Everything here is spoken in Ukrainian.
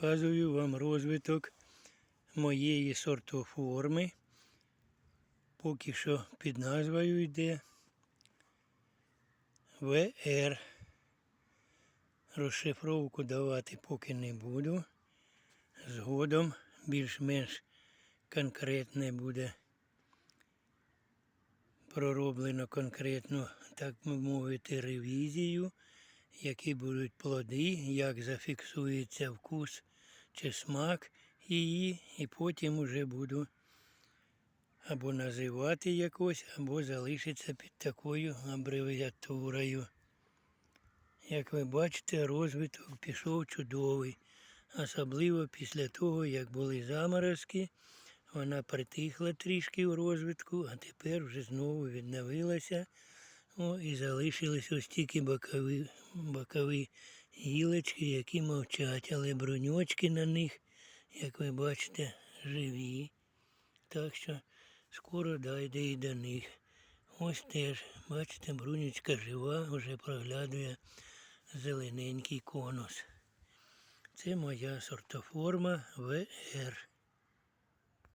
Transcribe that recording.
показую вам розвиток моєї сортоформи. Поки що під назвою йде ВР. Розшифровку давати поки не буду. Згодом більш-менш конкретне буде пророблено конкретно, так би мовити, ревізію, які будуть плоди, як зафіксується вкус чи смак її, і потім уже буду або називати якось, або залишиться під такою абревіатурою. Як ви бачите, розвиток пішов чудовий. Особливо після того, як були заморозки, вона притихла трішки в розвитку, а тепер вже знову відновилася. О, і залишились ось тільки бокові, бокові гілочки, які мовчать, але бруньочки на них, як ви бачите, живі. Так що скоро дійде і до них. Ось теж, бачите, брунючка жива, вже проглядує зелененький конус. Це моя сортоформа ВР.